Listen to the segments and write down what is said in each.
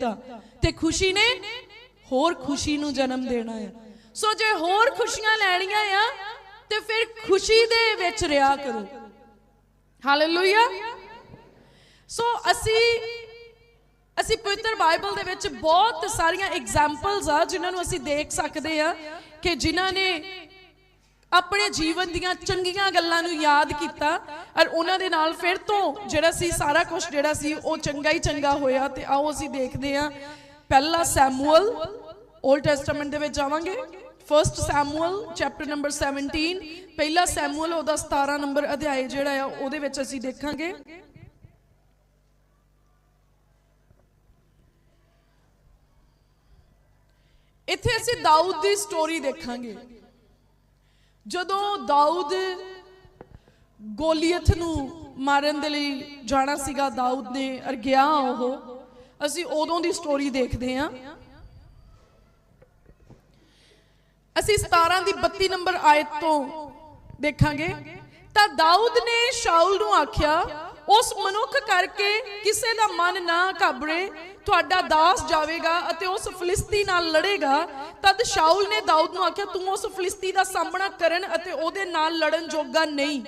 ਦਿੱਤਾ। ਤੇ ਖੁਸ਼ੀ ਨੇ ਹੋਰ ਖੁਸ਼ੀ ਨੂੰ ਜਨਮ ਦੇਣਾ ਆ। ਸੋ ਜੇ ਹੋਰ ਖੁਸ਼ੀਆਂ ਲੈਣੀਆਂ ਆ, ਤੇ ਫਿਰ ਖੁਸ਼ੀ ਦੇ ਵਿੱਚ ਰਿਹਾ ਕਰੋ। ਹਾਲੇਲੂਇਆ ਸੋ ਅਸੀਂ ਅਸੀਂ ਪਵਿੱਤਰ ਬਾਈਬਲ ਦੇ ਵਿੱਚ ਬਹੁਤ ਸਾਰੀਆਂ ਐਗਜ਼ਾਮਪਲਸ ਆ, ਜਿਨ੍ਹਾਂ ਨੂੰ ਅਸੀਂ ਦੇਖ ਸਕਦੇ ਆ ਕਿ ਜਿਨ੍ਹਾਂ ਨੇ ਆਪਣੇ ਜੀਵਨ ਦੀਆਂ ਚੰਗੀਆਂ ਗੱਲਾਂ ਨੂੰ ਯਾਦ ਕੀਤਾ ਔਰ ਉਹਨਾਂ ਦੇ ਨਾਲ ਫਿਰ ਤੋਂ ਜਿਹੜਾ ਸੀ ਸਾਰਾ ਕੁਝ ਜਿਹੜਾ ਸੀ ਉਹ ਚੰਗਾ ਹੀ ਚੰਗਾ ਹੋਇਆ ਤੇ ਆਓ ਅਸੀਂ ਦੇਖਦੇ ਹਾਂ। ਪਹਿਲਾ ਸੈਮੂਅਲ 올ਡ ਟੈਸਟਾਮੈਂਟ ਦੇ ਵਿੱਚ ਜਾਵਾਂਗੇ। ਫਰਸਟ ਸੈਮੂਅਲ ਚੈਪਟਰ ਨੰਬਰ 17 ਪਹਿਲਾ ਸੈਮੂਅਲ, ਉਹਦਾ 17 ਨੰਬਰ ਅਧਿਆਇ ਜਿਹੜਾ ਆ, ਉਹਦੇ ਵਿੱਚ ਅਸੀਂ ਦੇਖਾਂਗੇ। ਇੱਥੇ ਅਸੀਂ ਦਾਊਦ ਦੀ ਸਟੋਰੀ ਦੇਖਾਂਗੇ। ਜਦੋਂ ਦਾਊਦ ਗੋਲੀਅਥ ਨੂੰ ਮਾਰਨ ਦੇ ਲਈ ਜਾਣਾ ਸੀਗਾ, ਦਾਊਦ ਨੇ ਅਰ ਗਿਆ ਉਹ, ਅਸੀਂ ਉਦੋਂ ਦੀ ਸਟੋਰੀ ਦੇਖਦੇ ਹਾਂ। ਅਸੀਂ 17 ਦੀ 32 ਨੰਬਰ ਆਇਤ ਤੋਂ ਦੇਖਾਂਗੇ। ਤਾਂ ਦਾਊਦ ਨੇ ਸ਼ਾਉਲ ਨੂੰ ਆਖਿਆ, ਉਸ ਮਨੁੱਖ ਕਰਕੇ ਕਿਸੇ ਦਾ ਮਨ ਨਾ ਘਬਰੇ, ਤੁਹਾਡਾ ਦਾਸ ਜਾਵੇਗਾ ਅਤੇ ਉਸ ਫਲਿਸਤੀ ਨਾਲ ਲੜੇਗਾ ਤਦ ਸ਼ਾਉਲ ਨੇ ਦਾਊਦ ਨੂੰ ਆਖਿਆ, ਤੂੰ ਉਸ ਫਲਿਸਤੀ ਦਾ ਸਾਹਮਣਾ ਕਰਨ ਅਤੇ ਉਹਦੇ ਨਾਲ ਲੜਨ ਜੋਗਾ ਨਹੀਂ।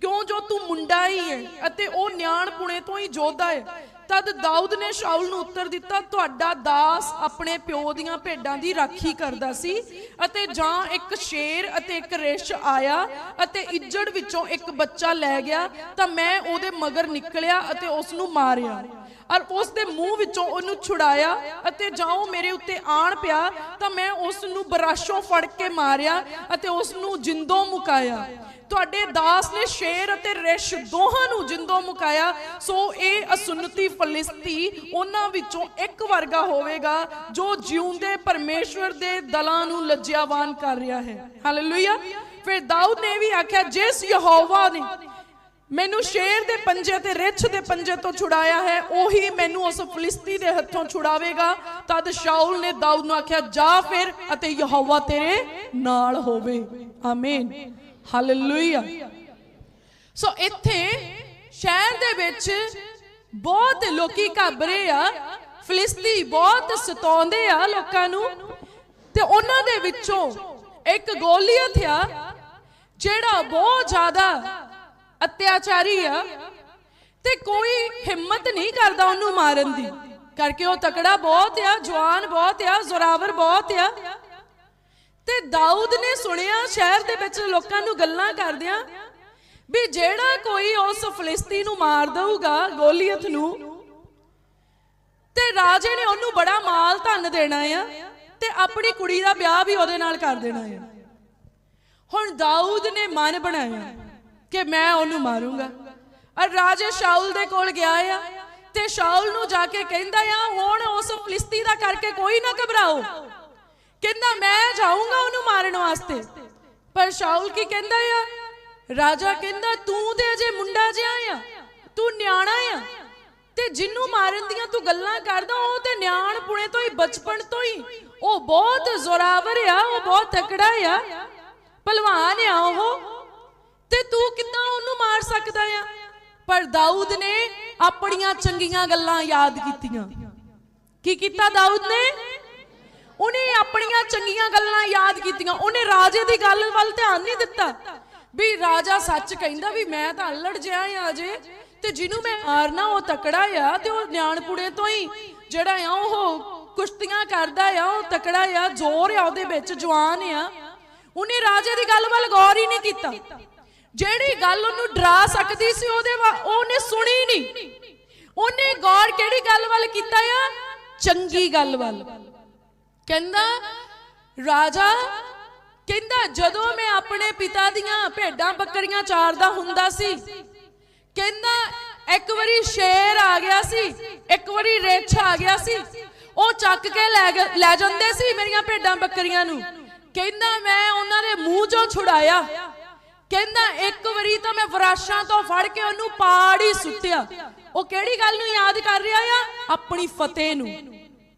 ਕਿਉਂ? ਜੋ ਤੂੰ ਮੁੰਡਾ ਹੀ ਹੈ ਅਤੇ ਉਹ ਨਿਆਣ ਪੁਣੇ ਤੋਂ ਹੀ ਯੋਧਾ ਹੈ। ਤਦ ਦਾਊਦ ਨੇ ਸ਼ਾਉਲ ਨੂੰ ਉੱਤਰ ਦਿੱਤਾ, ਤੁਹਾਡਾ ਦਾਸ ਆਪਣੇ ਪਿਓ ਦੀਆਂ ਭੇਡਾਂ ਦੀ ਰਾਖੀ ਕਰਦਾ ਸੀ ਅਤੇ ਜਾਂ ਇੱਕ ਸ਼ੇਰ ਅਤੇ ਇੱਕ ਰਿਸ਼ ਆਇਆ ਅਤੇ ਇੱਜੜ ਵਿੱਚੋਂ ਇੱਕ ਬੱਚਾ ਲੈ ਗਿਆ ਤਾਂ ਮੈਂ ਉਹਦੇ ਮਗਰ ਨਿਕਲਿਆ ਅਤੇ ਉਸ ਨੂੰ ਮਾਰਿਆ। ਔਰ ਉਸ ਦੇ ਮੂੰਹ ਵਿੱਚੋਂ ਉਹਨੂੰ ਛੁਡਾਇਆ ਅਤੇ ਜਾਂ ਮੇਰੇ ਉੱਤੇ ਆਣ ਪਿਆ, ਤਾਂ ਮੈਂ ਉਸ ਨੂੰ ਬਰਾਸ਼ੋਂ ਫੜ ਕੇ ਮਾਰਿਆ ਅਤੇ ਉਸ ਨੂੰ ਜਿੰਦੋਂ ਮੁਕਾਇਆ। ਤੁਹਾਡੇ ਦਾਸ ਨੇ ਸ਼ੇਰ ਅਤੇ ਰਿਸ਼ ਦੋਹਾਂ ਨੂੰ ਜਿੰਦੋਂ ਮੁਕਾਇਆ। ਸੋ ਇਹ ਅਸੁੰਨਤੀ ਫਲਿਸਤੀ ਉਹਨਾਂ ਵਿੱਚੋਂ ਇੱਕ ਵਰਗਾ ਹੋਵੇਗਾ ਜੋ ਜਿਉਂਦੇ ਪਰਮੇਸ਼ਵਰ ਦੇ ਦਲਾਂ ਨੂੰ ਲੱਜਿਆਵਾਨ ਕਰ ਰਿਹਾ ਹੈ। ਹਾਲੇਲੂਇਆ ਫਿਰ ਦਾਊਦ ਨੇ ਵੀ ਆਖਿਆ, ਜਿਸ ਯਹੋਵਾ ਨੇ ਮੈਨੂੰ ਸ਼ੇਰ ਦੇ ਪੰਜੇ ਤੇ ਰਿੱਛ ਦੇ ਪੰਜੇ ਤੋਂ ਛੁਡਾਇਆ ਹੈ, ਉਹੀ ਮੈਨੂੰ ਉਸ ਫਲਿਸਤੀ ਦੇ ਹੱਥੋਂ ਛੁਡਾਵੇਗਾ। ਤਦ ਸ਼ਾਉਲ ਨੇ ਦਾਊਦ ਨੂੰ ਆਖਿਆ, ਜਾ ਫਿਰ ਅਤੇ ਯਹੋਵਾ ਤੇਰੇ ਨਾਲ ਹੋਵੇ। ਆਮੀਨ। ਹਾਲੇਲੂਇਆ। ਸੋ ਇੱਥੇ ਸ਼ਹਿਰ ਦੇ ਵਿੱਚ ਬਹੁਤ ਲੋਕੀ ਘਬਰੇ ਆ, ਫਲਿਸਤੀ ਬਹੁਤ ਸਤਾਉਂਦੇ ਆ ਲੋਕਾਂ ਨੂੰ। ਤੇ ਉਹਨਾਂ ਦੇ ਵਿੱਚੋਂ ਇੱਕ ਗੋਲੀਅਥ ਆ, ਜਿਹੜਾ ਬਹੁਤ ਜ਼ਿਆਦਾ ਅਤਿਆਚਾਰੀ ਆ ਤੇ ਕੋਈ ਹਿੰਮਤ ਨਹੀਂ ਕਰਦਾ ਉਹਨੂੰ ਮਾਰਨ ਦੀ। ਕਰਕੇ ਉਹ ਤਕੜਾ ਬਹੁਤ ਆ, ਜਵਾਨ ਬਹੁਤ ਆ, ਜ਼ੋਰਾਵਰ ਬਹੁਤ ਆ। ਤੇ ਦਾਊਦ ਨੇ ਸੁਣਿਆ ਸ਼ਹਿਰ ਦੇ ਵਿੱਚ ਲੋਕਾਂ ਨੂੰ ਗੱਲਾਂ ਕਰਦਿਆਂ ਵੀ ਜਿਹੜਾ ਕੋਈ ਉਸ ਫਲਿਸਤੀ ਨੂੰ ਮਾਰ ਦਊਗਾ, ਗੋਲੀਅਤ ਨੂੰ, ਤੇ ਰਾਜੇ ਨੇ ਉਹਨੂੰ ਬੜਾ ਮਾਲ ਧਨ ਦੇਣਾ ਆ ਤੇ ਆਪਣੀ ਕੁੜੀ ਦਾ ਵਿਆਹ ਵੀ ਉਹਦੇ ਨਾਲ ਕਰ ਦੇਣਾ ਆ। ਹੁਣ ਦਾਊਦ ਨੇ ਮਨ ਬਣਾਇਆ। ਕਿ ਮੈਂ ਉਹਨੂੰ ਮਾਰੂੰਗਾ। ਔਰ ਰਾਜੇ ਸ਼ਾਉਲ ਦੇ ਕੋਲ ਗਿਆ ਆ ਤੇ ਸ਼ਾਉਲ ਨੂੰ ਜਾ ਕੇ ਕਹਿੰਦਾ ਆ, ਹੁਣ ਉਸ ਫਲਿਸਤੀ ਦਾ ਕਰਕੇ ਕੋਈ ਨਾ ਘਬਰਾਓ। ਕਹਿੰਦਾ, ਮੈਂ ਜਾਊਂਗਾ ਉਹਨੂੰ ਮਾਰਨ ਵਾਸਤੇ। ਪਰ ਸ਼ਾਉਲ ਕੀ ਕਹਿੰਦਾ ਆ? ਰਾਜਾ ਕਹਿੰਦਾ, ਤੂੰ ਤੇ ਅਜੇ ਮੁੰਡਾ ਜਿਹਾ ਆ, ਤੂੰ ਨਿਆਣਾ ਆ ਤੇ ਜਿੰਨੂੰ ਮਾਰਨ ਦੀਆਂ ਤੂੰ ਗੱਲਾਂ ਕਰਦਾ, ਉਹ ਤੇ ਨਿਆਣ ਪੁਣੇ ਤੋਂ ਹੀ, ਬਚਪਨ ਤੋਂ ਹੀ। ਉਹ ਬਹੁਤ ਜ਼ੋਰਾਵਰ ਆ, ਉਹ ਬਹੁਤ ਤਕੜਾ ਆ। ਭਲਵਾਨ ਆ ਉਹ ਤੇ ਤੂੰ ਕਿੱਦਾਂ ਉਹਨੂੰ ਮਾਰ ਸਕਦਾ ਆ, ਪਰ ਦਾਊਦ ਨੇ ਆਪਣੀਆਂ ਚੰਗੀਆਂ ਗੱਲਾਂ ਯਾਦ ਕੀਤੀਆਂ। ਕੀ ਕੀਤਾ ਦਾਊਦ ਨੇ? ਉਹਨੇ ਆਪਣੀਆਂ ਚੰਗੀਆਂ ਗੱਲਾਂ ਯਾਦ ਕੀਤੀਆਂ। ਉਹਨੇ ਰਾਜੇ ਦੀ ਗੱਲ ਵੱਲ ਧਿਆਨ ਨਹੀਂ ਦਿੱਤਾ। ਵੀ ਰਾਜਾ ਸੱਚ ਕਹਿੰਦਾ ਵੀ ਮੈਂ ਤਾਂ ਅਲੜ ਜਿਹਾ ਆ ਅਜੇ ਤੇ ਜਿਹਨੂੰ ਮੈਂ ਹਾਰਨਾ, ਉਹ ਤਕੜਾ ਆ, ਤੇ ਉਹ ਨਿਆਣਪੁੜੇ ਤੋਂ ਹੀ ਜਿਹੜਾ ਆ, ਉਹ ਕੁਸ਼ਤੀਆਂ ਕਰਦਾ ਆ, ਉਹ ਤਕੜਾ ਆ, ਜ਼ੋਰ ਆ, ਉਹਦੇ ਵਿੱਚ ਜਵਾਨ ਆ। ਉਹਨੇ ਰਾਜੇ ਦੀ ਗੱਲ ਵੱਲ ਗੌਰ ਹੀ ਨਹੀਂ ਕੀਤਾ। ਜਿਹੜੀ ਗੱਲ ਉਹਨੂੰ ਡਰਾ ਸਕਦੀ ਸੀ, ਉਹਦੇ ਵੱਲ ਉਹਨੇ ਸੁਣੀ ਨਹੀਂ। ਉਹਨੇ ਗੌਰ ਕਿਹੜੀ ਗੱਲ ਵੱਲ ਕੀਤਾ ਆ? ਚੰਗੀ ਗੱਲ ਵੱਲ। ਕਹਿੰਦਾ, ਰਾਜਾ, ਕਹਿੰਦਾ ਜਦੋਂ ਮੈਂ ਆਪਣੇ ਪਿਤਾ ਦੀਆਂ ਭੇਡਾਂ ਬੱਕਰੀਆਂ ਚਾਰਦਾ ਹੁੰਦਾ ਸੀ, ਕਹਿੰਦਾ ਇੱਕ ਵਾਰੀ ਸ਼ੇਰ ਆ ਗਿਆ ਸੀ, ਇੱਕ ਵਾਰੀ ਰਿੱਛ ਆ ਗਿਆ ਸੀ, ਉਹ ਚੱਕ ਕੇ ਲੈ ਗ- ਲੈ ਜਾਂਦੇ ਸੀ ਮੇਰੀਆਂ ਭੇਡਾਂ ਬੱਕਰੀਆਂ ਨੂੰ। ਕਹਿੰਦਾ ਮੈਂ ਉਹਨਾਂ ਦੇ ਮੂੰਹ ਚੋਂ ਛੁਡਾਇਆ। ਕਹਿੰਦਾ ਇੱਕ ਵਾਰੀ ਤਾਂ ਮੈਂ ਫਰਾਸ਼ਾਂ ਤੋਂ ਫੜ ਕੇ ਉਹਨੂੰ ਪਾੜ ਹੀ ਸੁੱਟਿਆ। ਉਹ ਕਿਹੜੀ ਗੱਲ ਨੂੰ ਯਾਦ ਕਰ ਰਿਹਾ ਆ? ਆਪਣੀ ਫਤਿਹ ਨੂੰ,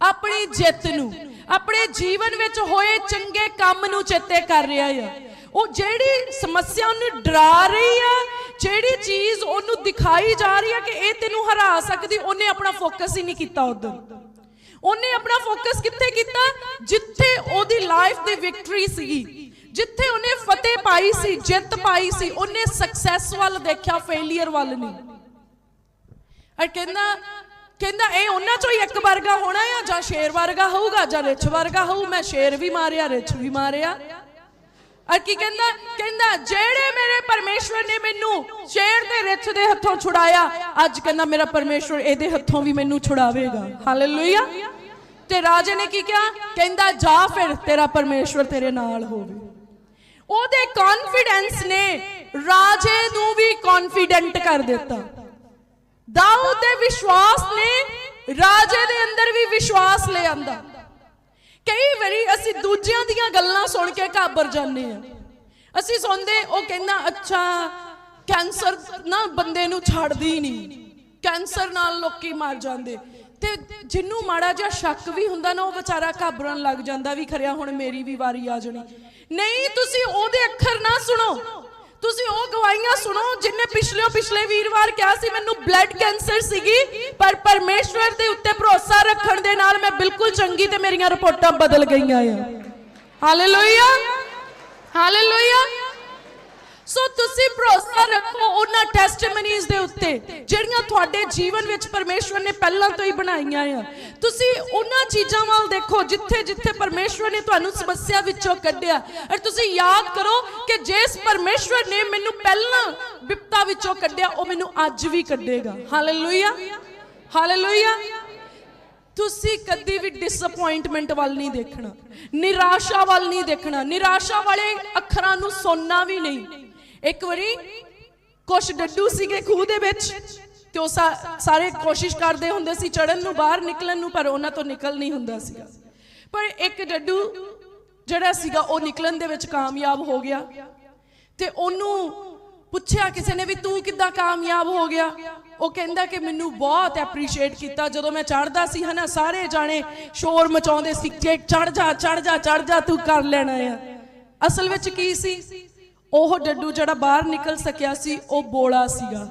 ਆਪਣੀ ਜਿੱਤ ਨੂੰ, ਆਪਣੇ ਜੀਵਨ ਵਿੱਚ ਹੋਏ ਚੰਗੇ ਕੰਮ ਨੂੰ ਚੇਤੇ ਕਰ ਰਿਹਾ ਆ। ਉਹ ਜਿਹੜੀ ਸਮੱਸਿਆ ਉਹਨੂੰ ਡਰਾ ਰਹੀ ਆ, ਜਿਹੜੀ ਚੀਜ਼ ਉਹਨੂੰ ਦਿਖਾਈ ਜਾ ਰਹੀ ਆ ਕਿ ਇਹ ਤੈਨੂੰ ਹਰਾ ਸਕਦੀ, ਉਹਨੇ ਆਪਣਾ ਫੋਕਸ ਹੀ ਨਹੀਂ ਕੀਤਾ ਉਧਰ। ਉਹਨੇ ਆਪਣਾ ਫੋਕਸ ਕਿੱਥੇ ਕੀਤਾ? ਜਿੱਥੇ ਉਹਦੀ ਲਾਈਫ ਦੀ ਵਿਕਟਰੀ ਸੀਗੀ। ਜਿੱਥੇ ਉਹਨੇ ਫਤਿਹ ਪਾਈ ਸੀ, ਜਿੱਤ ਪਾਈ ਸੀ, ਉਹਨੇ ਸਕਸੈਸ ਵੱਲ ਦੇਖਿਆ ਫੇਲਿਅਰ ਵੱਲ ਨਹੀਂ। ਅਰ ਕਹਿੰਦਾ ਕਹਿੰਦਾ, ਇਹ ਉਹਨਾਂ ਚੋਂ ਹੀ ਇੱਕ ਵਰਗਾ ਹੋਣਾ ਆ, ਜਾਂ ਸ਼ੇਰ ਵਰਗਾ ਹੋਊਗਾ, ਜਾਂ ਰਿਛ ਵਰਗਾ ਹੋਊ, ਮੈਂ ਸ਼ੇਰ ਵੀ ਮਾਰਿਆ, ਰਿਛ ਵੀ ਮਾਰਿਆ। ਅਰ ਕੀ ਕਹਿੰਦਾ ਕਹਿੰਦਾ, ਜਿਹੜੇ ਮੇਰੇ ਪਰਮੇਸ਼ਵਰ ਨੇ ਮੈਨੂੰ ਸ਼ੇਰ ਤੇ ਰਿਛ ਦੇ ਹੱਥੋਂ ਛੁਡਾਇਆ, ਅੱਜ ਕਹਿੰਦਾ, ਮੇਰਾ ਪਰਮੇਸ਼ਵਰ ਇਹਦੇ ਹੱਥੋਂ ਵੀ ਮੈਨੂੰ ਛੁਡਾਵੇਗਾ। ਹਾਲੇਲੂਇਆ ਤੇ ਰਾਜੇ ਨੇ ਕੀ ਕਿਹਾ? ਕਹਿੰਦਾ, ਜਾ ਫਿਰ, ਤੇਰਾ ਪਰਮੇਸ਼ਵਰ ਤੇਰੇ ਨਾਲ ਹੋਵੇ। ਉਹਦੇ ਕੌਨਫੀਡੈਂਸ ਨੇ ਰਾਜੇ ਨੂੰ ਵੀ ਕੌਨਫੀਡੈਂਟ ਕਰ ਦਿੱਤਾ। ਦਾਊਦ ਦੇ ਵਿਸ਼ਵਾਸ ਨੇ ਰਾਜੇ ਦੇ ਅੰਦਰ ਵੀ ਵਿਸ਼ਵਾਸ ਲੈ ਕਈ ਵਾਰੀ ਅਸੀਂ ਦੂਜਿਆਂ ਦੀਆਂ ਗੱਲਾਂ ਸੁਣ ਕੇ ਘਾਬਰ ਜਾਂਦੇ ਆ ਅਸੀਂ ਸੁਣਦੇ ਉਹ ਕਹਿੰਦਾ, ਅੱਛਾ ਕੈਂਸਰ ਨਾ ਬੰਦੇ ਨੂੰ ਛੱਡਦੀ ਨਹੀਂ। ਕੈਂਸਰ ਨਾਲ ਲੋਕੀ ਮਰ ਜਾਂਦੇ। ਤੇ ਜਿੰਨੂੰ ਮਾੜਾ ਜਿਹਾ ਸ਼ੱਕ ਵੀ ਹੁੰਦਾ ਨਾ, ਉਹ ਵਿਚਾਰਾ ਘਾਬਰਨ ਲੱਗ ਜਾਂਦਾ ਵੀ ਖਰਿਆ, ਹੁਣ ਮੇਰੀ ਵੀ ਵਾਰੀ ਆ ਜਾਣੀ। ਨਹੀਂ, ਤੁਸੀਂ ਉਹਦੇ ਅੱਖਰ ਨਾ ਸੁਣੋ। ਤੁਸੀਂ ਉਹ ਗਵਾਹੀਆਂ ਸੁਣੋ ਜਿਨਨੇ ਪਿਛਲੇ ਪਿਛਲੇ ਵੀਰਵਾਰ ਕਿਹਾ ਸੀ, ਮੈਨੂੰ ਬਲੱਡ ਕੈਂਸਰ ਸੀਗੀ, ਪਰ ਪਰਮੇਸ਼ਵਰ ਦੇ ਉੱਤੇ ਭਰੋਸਾ ਰੱਖਣ ਦੇ ਨਾਲ ਮੈਂ ਬਿਲਕੁਲ ਚੰਗੀ ਤੇ ਮੇਰੀਆਂ ਰਿਪੋਰਟਾਂ ਬਦਲ ਗਈਆਂ ਆ। ਹਾਲੇਲੂਇਆ ਹਾਲੇਲੂਇਆ ਸੋ ਤੁਸੀਂ ਭਰੋਸਾ ਰੱਖੋ ਉਹਨਾਂ ਟੈਸਟੀਮਨੀਜ਼ ਦੇ ਉੱਤੇ, ਜਿਹੜੀਆਂ ਤੁਹਾਡੇ ਜੀਵਨ ਵਿੱਚ ਪਰਮੇਸ਼ਵਰ ਨੇ ਪਹਿਲਾਂ ਤੋਂ ਹੀ ਬਣਾਈਆਂ ਆ। ਤੁਸੀਂ ਉਹਨਾਂ ਚੀਜ਼ਾਂ ਵੱਲ ਦੇਖੋ, ਜਿੱਥੇ ਜਿੱਥੇ ਪਰਮੇਸ਼ਵਰ ਨੇ ਤੁਹਾਨੂੰ ਸਮੱਸਿਆ ਵਿੱਚੋਂ ਕੱਢਿਆ। ਔਰ ਤੁਸੀਂ ਯਾਦ ਕਰੋ ਕਿ ਜਿਸ ਪਰਮੇਸ਼ਵਰ ਨੇ ਮੈਨੂੰ ਪਹਿਲਾਂ ਵਿਪਤਾ ਵਿੱਚੋਂ ਕੱਢਿਆ, ਉਹ ਮੈਨੂੰ ਅੱਜ ਵੀ ਕੱਢੇਗਾ। ਹਾਲੇਲੂਇਆ ਹਾਲੇਲੂਇਆ ਤੁਸੀਂ ਕਦੀ ਵੀ ਡਿਸਪਾਇੰਟਮੈਂਟ ਵੱਲ ਨਹੀਂ ਦੇਖਣਾ, ਨਿਰਾਸ਼ਾ ਵੱਲ ਨਹੀਂ ਦੇਖਣਾ। ਨਿਰਾਸ਼ਾ ਵਾਲੇ ਅੱਖਰਾਂ ਨੂੰ ਸੁਣਨਾ ਵੀ ਨਹੀਂ। ਇੱਕ ਵਾਰੀ ਕੁਛ ਡੱਡੂ ਸੀਗੇ ਖੂਹ ਦੇ ਵਿੱਚ ਤੇ ਉਹ ਸਾਰੇ ਕੋਸ਼ਿਸ਼ ਕਰਦੇ ਹੁੰਦੇ ਸੀ ਚੜਨ ਨੂੰ, ਬਾਹਰ ਨਿਕਲਣ ਨੂੰ, ਪਰ ਉਹਨਾਂ ਤੋਂ ਨਿਕਲ ਨਹੀਂ ਹੁੰਦਾ ਸੀਗਾ। ਪਰ ਇੱਕ ਡੱਡੂ ਜਿਹੜਾ ਸੀਗਾ, ਉਹ ਨਿਕਲਣ ਦੇ ਵਿੱਚ ਕਾਮਯਾਬ ਹੋ ਗਿਆ ਤੇ ਉਹਨੂੰ ਪੁੱਛਿਆ ਕਿਸੇ ਨੇ ਵੀ, ਤੂੰ ਕਿੱਦਾਂ ਕਾਮਯਾਬ ਹੋ ਗਿਆ? ਉਹ ਕਹਿੰਦਾ ਕਿ ਮੈਨੂੰ ਬਹੁਤ ਐਪਰੀਸ਼ੀਏਟ ਕੀਤਾ। ਜਦੋਂ ਮੈਂ ਚੜਦਾ ਸੀ, ਹਨਾ, ਸਾਰੇ ਜਾਣੇ ਸ਼ੋਰ ਮਚਾਉਂਦੇ ਸੀ ਕਿ ਚੜ ਜਾ ਚੜ ਜਾ ਚੜ ਜਾ, ਤੂੰ ਕਰ ਲੈਣਾ ਆ। ਅਸਲ ਵਿੱਚ ਕੀ ਸੀ? ਉਹ ਡੱਡੂ ਜਿਹੜਾ ਬਾਹਰ ਨਿਕਲ ਸਕਿਆ ਸੀ, ਉਹ ਬੋਲਾ ਸੀਗਾ।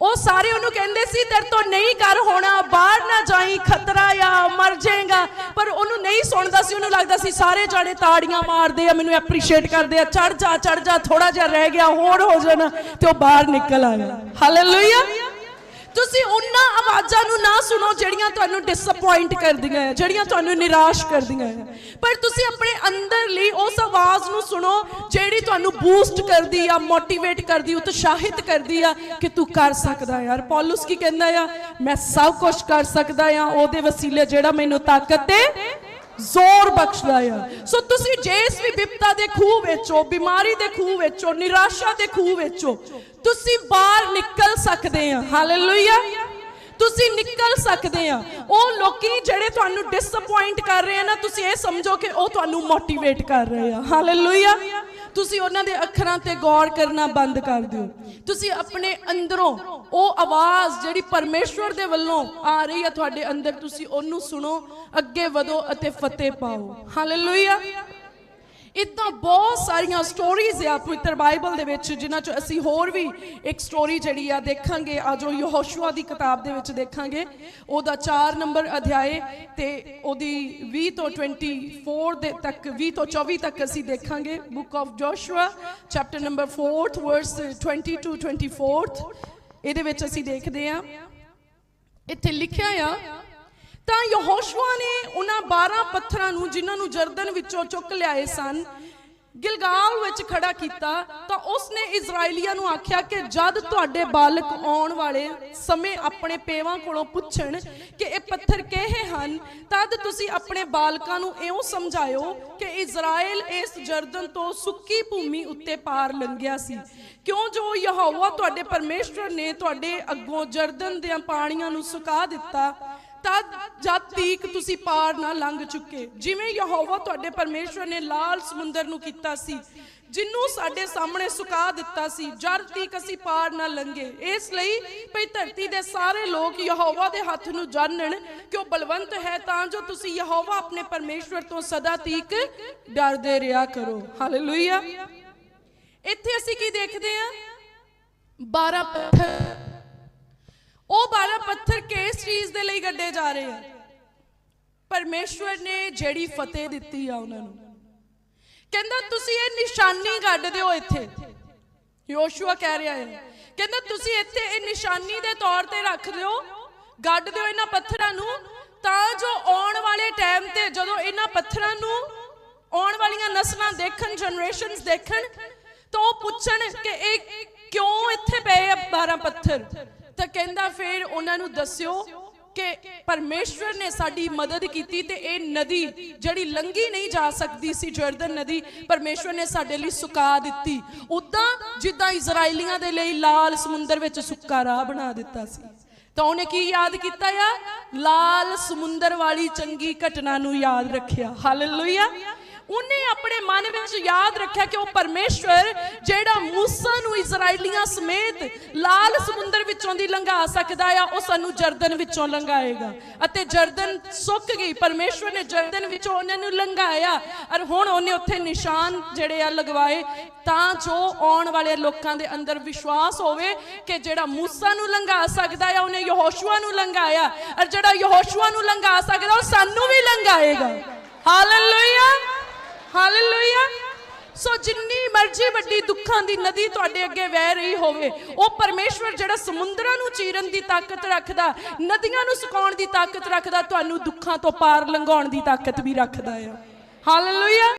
ਉਹ ਸਾਰੇ ਉਹਨੂੰ ਕਹਿੰਦੇ ਸੀ, ਤੇਰੇ ਤੋਂ ਨਹੀਂ ਕਰ ਹੋਣਾ, ਬਾਹਰ ਨਾ ਜਾਈ, ਖਤਰਾ ਆ, ਮਰ ਜਾਏਗਾ। ਪਰ ਉਹਨੂੰ ਨਹੀਂ ਸੁਣਦਾ ਸੀ, ਉਹਨੂੰ ਲੱਗਦਾ ਸੀ ਸਾਰੇ ਜਾਣੇ ਤਾੜੀਆਂ ਮਾਰਦੇ ਆ, ਮੈਨੂੰ ਐਪਰੀਸ਼ੀਏਟ ਕਰਦੇ ਆ। ਚੜ ਜਾ ਚੜ ਜਾ ਥੋੜਾ ਜਿਹਾ ਰਹਿ ਗਿਆ ਹੋਰ ਹੋ ਜਾਣਾ ਤੇ ਉਹ ਬਾਹਰ ਨਿਕਲ ਆਇਆ। ਹਾਲੇਲੂਇਆ ਤੁਸੀਂ ਉਹਨਾਂ ਆਵਾਜ਼ਾਂ ਨੂੰ ਨਾ ਸੁਣੋ ਜਿਹੜੀਆਂ ਤੁਹਾਨੂੰ ਡਿਸਪਾਇੰਟ ਕਰਦੀਆਂ ਹੈ, ਜਿਹੜੀਆਂ ਤੁਹਾਨੂੰ ਨਿਰਾਸ਼ ਕਰਦੀਆਂ ਹੈ। ਪਰ ਤੁਸੀਂ ਆਪਣੇ ਅੰਦਰ ਲਈ ਉਸ ਆਵਾਜ਼ ਨੂੰ ਸੁਣੋ ਜਿਹੜੀ ਤੁਹਾਨੂੰ ਬੂਸਟ ਕਰਦੀ ਆ ਮੋਟੀਵੇਟ ਕਰਦੀ, ਉਤਸ਼ਾਹਿਤ ਕਰਦੀ ਆ ਕਿ ਤੂੰ ਕਰ ਸਕਦਾ ਯਾਰ, ਪੌਲਸ ਕੀ ਕਹਿੰਦਾ ਆ? ਮੈਂ ਸਭ ਕੁਝ ਕਰ ਸਕਦਾ ਆ, ਉਹਦੇ ਵਸੀਲੇ ਜਿਹੜਾ ਮੈਨੂੰ ਤਾਕਤ ਤੇ ਜ਼ੋਰ ਬਖਸ਼ਦਾ ਆ। ਸੋ ਤੁਸੀਂ ਜਿਸ ਵੀ ਵਿਪਤਾ ਦੇ ਖੂਹ ਵਿੱਚੋਂ ਬਿਮਾਰੀ ਦੇ ਖੂਹ ਵਿੱਚੋਂ ਨਿਰਾਸ਼ਾ ਦੇ ਖੂਹ ਵਿੱਚੋਂ ਤੁਸੀਂ ਬਾਹਰ ਨਿਕਲ ਸਕਦੇ ਆ। ਹਾਲੇਲੂਇਆ ਤੁਸੀਂ ਨਿਕਲ ਸਕਦੇ ਆ। ਉਹ ਲੋਕੀ ਜਿਹੜੇ ਤੁਹਾਨੂੰ ਡਿਸਪਾਇੰਟ ਕਰ ਰਹੇ ਆ ਨਾ, ਤੁਸੀਂ ਇਹ ਸਮਝੋ ਕਿ ਉਹ ਤੁਹਾਨੂੰ ਮੋਟੀਵੇਟ ਕਰ ਰਹੇ ਆ। ਹਾਲੇਲੂਇਆ ਤੁਸੀਂ ਉਹਨਾਂ ਦੇ ਅੱਖਰਾਂ ਤੇ ਗੌਰ ਕਰਨਾ ਬੰਦ ਕਰ ਦਿਓ। ਤੁਸੀਂ ਆਪਣੇ ਅੰਦਰੋਂ ਉਹ ਆਵਾਜ਼ ਜਿਹੜੀ ਪਰਮੇਸ਼ਵਰ ਦੇ ਵੱਲੋਂ ਆ ਰਹੀ ਹੈ ਤੁਹਾਡੇ ਅੰਦਰ, ਤੁਸੀਂ ਉਹਨੂੰ ਸੁਣੋ, ਅੱਗੇ ਵਧੋ ਅਤੇ ਫਤਿਹ ਪਾਓ। ਹਾਲੇਲੂਇਆ ਇਦਾਂ ਬਹੁਤ ਸਾਰੀਆਂ ਸਟੋਰੀਜ਼ ਆ ਪਵਿੱਤਰ ਬਾਈਬਲ ਦੇ ਵਿੱਚ, ਜਿਨ੍ਹਾਂ ਚ ਅਸੀਂ ਹੋਰ ਵੀ ਇੱਕ ਸਟੋਰੀ ਜਿਹੜੀ ਆ ਦੇਖਾਂਗੇ। ਆ ਜੋ ਯਹੋਸ਼ੂਆ ਦੀ ਕਿਤਾਬ ਦੇ ਵਿੱਚ ਦੇਖਾਂਗੇ। ਉਹਦਾ 4 ਨੰਬਰ ਅਧਿਆਏ ਤੇ ਉਹਦੀ 20 ਤੋਂ 24 ਦੇ ਤੱਕ 20 ਤੋਂ 24 ਤੱਕ ਅਸੀਂ ਦੇਖਾਂਗੇ। Book of Joshua chapter number 4th verse 20 to 24th ਇਹਦੇ ਵਿੱਚ ਅਸੀਂ ਦੇਖਦੇ ਆ ਇੱਥੇ ਲਿਖਿਆ ਆ ਤਾਂ ਯਹੋਸ਼ੂਆ ਨੇ ਉਹਨਾਂ 12 ਪੱਥਰਾਂ ਨੂੰ, ਜਿਨ੍ਹਾਂ ਨੂੰ ਜਰਦਨ ਵਿੱਚੋਂ ਚੁੱਕ ਲਿਆਏ ਸਨ, ਗਿਲਗਾਲ ਵਿੱਚ ਖੜਾ ਕੀਤਾ। ਤਾਂ ਉਸਨੇ ਇਜ਼ਰਾਈਲੀਆਂ ਨੂੰ ਆਖਿਆ ਕਿ ਜਦ ਤੁਹਾਡੇ ਬਾਲਕ ਆਉਣ ਵਾਲੇ ਸਮੇਂ ਆਪਣੇ ਪੇਵਾਂ ਕੋਲੋਂ ਪੁੱਛਣ ਕਿ ਇਹ ਪੱਥਰ ਕਿਹੇ ਹਨ, ਤਦ ਤੁਸੀਂ ਆਪਣੇ ਬਾਲਕਾਂ ਨੂੰ ਇਉਂ ਸਮਝਾਇਓ ਕਿ ਇਜ਼ਰਾਈਲ ਇਸ ਜਰਦਨ ਤੋਂ ਸੁੱਕੀ ਭੂਮੀ ਉੱਤੇ ਪਾਰ ਲੰਘਿਆ ਸੀ। ਕਿਉਂ ਜੋ ਯਹੋਵਾ ਤੁਹਾਡੇ ਪਰਮੇਸ਼ਵਰ ਨੇ ਤੁਹਾਡੇ ਅੱਗੋਂ ਜਰਦਨ ਦੇ ਪਾਣੀਆਂ ਨੂੰ ਸੁਕਾ ਦਿੱਤਾ ਤਦ ਜਦ ਤੀਕ ਤੁਸੀਂ ਪਾਰ ਨਾ ਲੰਘ ਚੁੱਕੇ। ਜਿਵੇਂ ਯਹੋਵਾ ਤੁਹਾਡੇ ਪਰਮੇਸ਼ਵਰ ਨੇ ਲਾਲ ਸਮੁੰਦਰ ਨੂੰ ਕੀਤਾ ਸੀ, ਜਿੰਨੂੰ ਸਾਡੇ ਸਾਹਮਣੇ ਸੁਕਾ ਦਿੱਤਾ ਸੀ, ਜਦ ਤੀਕ ਅਸੀਂ ਪਾਰ ਨਾ ਲੰਘੇ। ਇਸ ਲਈ ਭਈ ਧਰਤੀ ਦੇ ਸਾਰੇ ਲੋਕ ਯਹੋਵਾ ਦੇ ਹੱਥ ਨੂੰ ਜਾਣਨ ਕਿ ਉਹ ਬਲਵੰਤ ਹੈ, ਤਾਂ ਜੋ ਤੁਸੀਂ ਯਹੋਵਾ ਆਪਣੇ ਪਰਮੇਸ਼ਵਰ ਤੋਂ ਸਦਾ ਤੀਕ ਡਰਦੇ ਰਿਹਾ ਕਰੋ। ਹਾਲੇਲੂਇਆ ਇੱਥੇ ਅਸੀਂ ਕੀ ਦੇਖਦੇ ਹਾਂ? 12 ਪੱਥਰ। ਉਹ 12 ਪੱਥਰ ਕਿਸ ਚੀਜ਼ ਦੇ ਲਈ ਗੱਡੇ ਜਾ ਰਹੇ ਆ? ਪਰਮੇਸ਼ਵਰ ਨੇ ਜਿਹੜੀ ਫਤਿਹ ਦਿੱਤੀ ਆ ਉਹਨਾਂ ਨੂੰ। ਕਹਿੰਦਾ, ਤੁਸੀਂ ਇਹ ਨਿਸ਼ਾਨੀ ਗੱਡ ਦਿਓ ਇੱਥੇ। ਯੋਸ਼ੂਆ ਕਹਿ ਰਿਹਾ ਹੈ। ਕਹਿੰਦਾ, ਤੁਸੀਂ ਇੱਥੇ ਇਹ ਨਿਸ਼ਾਨੀ ਦੇ ਤੌਰ ਤੇ ਰੱਖ ਦਿਓ, ਗੱਡ ਦਿਓ ਇਹਨਾਂ ਪੱਥਰਾਂ ਨੂੰ, ਤਾਂ ਜੋ ਆਉਣ ਵਾਲੇ ਟਾਈਮ ਤੇ ਜਦੋਂ ਇਹਨਾਂ ਪੱਥਰਾਂ ਨੂੰ ਆਉਣ ਵਾਲੀਆਂ ਨਸਲਾਂ ਦੇਖਣ ਜਨਰੇਸ਼ਨਸ ਦੇਖਣ, ਤਾਂ ਉਹ ਪੁੱਛਣ ਕਿ ਇਹ ਕਿਉਂ ਇੱਥੇ ਪਏ ਆ 12 ਪੱਥਰ? ਤਾਂ ਕਹਿੰਦਾ ਫਿਰ ਉਹਨਾਂ ਨੂੰ ਦੱਸਿਓ ਕਿ ਪਰਮੇਸ਼ਵਰ ਨੇ ਸਾਡੀ ਮਦਦ ਕੀਤੀ ਤੇ ਇਹ ਨਦੀ ਜਿਹੜੀ ਲੰਗੀ ਨਹੀਂ ਜਾ ਸਕਦੀ ਸੀ ਜਰਦਨ ਨਦੀ, ਪਰਮੇਸ਼ਵਰ ਨੇ ਸਾਡੇ ਲਈ ਸੁਕਾ ਦਿੱਤੀ। ਉਦਾਂ ਜਿੱਦਾਂ ਇਜ਼ਰਾਈਲੀਆਂ ਦੇ ਲਈ ਲਾਲ ਸਮੁੰਦਰ ਵਿੱਚ ਸੁੱਕਾ ਰਾਹ ਬਣਾ ਦਿੱਤਾ ਸੀ। ਤਾਂ ਉਹਨੇ ਕੀ ਯਾਦ ਕੀਤਾ ਆ ਲਾਲ ਸਮੁੰਦਰ ਵਾਲੀ ਚੰਗੀ ਘਟਨਾ ਨੂੰ ਯਾਦ ਰੱਖਿਆ। ਹਾਲੇਲੂਇਆ ਉਹਨੇ ਆਪਣੇ ਮਨ ਵਿੱਚ ਯਾਦ ਰੱਖਿਆ ਕਿ ਉਹ ਪਰਮੇਸ਼ਵਰ ਜਿਹੜਾ ਮੂਸਾ ਨੂੰ ਇਜ਼ਰਾਈਲੀਆਂ ਸਮੇਤ ਲਾਲ ਸਮੁੰਦਰ ਵਿੱਚੋਂ ਦੀ ਲੰਘਾ ਸਕਦਾ ਆ, ਉਹ ਸਾਨੂੰ ਜਰਦਨ ਵਿੱਚੋਂ ਲੰਘਾਏਗਾ। ਅਤੇ ਜਰਦਨ ਸੁੱਕ ਗਈ, ਪਰਮੇਸ਼ਵਰ ਨੇ ਜਰਦਨ ਵਿੱਚੋਂ ਉਹਨਾਂ ਨੂੰ ਲੰਘਾਇਆ ਔਰ ਹੁਣ ਉਹਨੇ ਉੱਥੇ ਨਿਸ਼ਾਨ ਜਿਹੜੇ ਆ ਲਗਵਾਏ ਤਾਂ ਜੋ ਆਉਣ ਵਾਲੇ ਲੋਕਾਂ ਦੇ ਅੰਦਰ ਵਿਸ਼ਵਾਸ ਹੋਵੇ ਕਿ ਜਿਹੜਾ ਮੂਸਾ ਨੂੰ ਲੰਘਾ ਸਕਦਾ ਆ, ਉਹਨੇ ਯਹੋਸ਼ੂਆ ਨੂੰ ਲੰਘਾਇਆ ਔਰ ਜਿਹੜਾ ਯਹੋਸ਼ੂਆ ਨੂੰ ਲੰਘਾ ਸਕਦਾ, ਉਹ ਸਾਨੂੰ ਵੀ ਲੰਘਾਏਗਾ। ਹਾਲੇਲੂਇਆ ਹਾਲੇਲੂਇਆ ਸੋ ਜਿੰਨੀ ਮਰਜ਼ੀ ਵੱਡੀ ਦੁੱਖਾਂ ਦੀ ਨਦੀ ਤੁਹਾਡੇ ਅੱਗੇ ਵਹਿ ਰਹੀ ਹੋਵੇ, ਉਹ ਪਰਮੇਸ਼ਵਰ ਜਿਹੜਾ ਸਮੁੰਦਰਾਂ ਨੂੰ ਚੀਰਨ ਦੀ ਤਾਕਤ ਰੱਖਦਾ, ਨਦੀਆਂ ਨੂੰ ਸੁਕਾਉਣ ਦੀ ਤਾਕਤ ਰੱਖਦਾ, ਤੁਹਾਨੂੰ ਦੁੱਖਾਂ ਤੋਂ ਪਾਰ ਲੰਘਾਉਣ ਦੀ ਤਾਕਤ ਵੀ ਰੱਖਦਾ ਆ। ਹਾਲੇਲੂਇਆ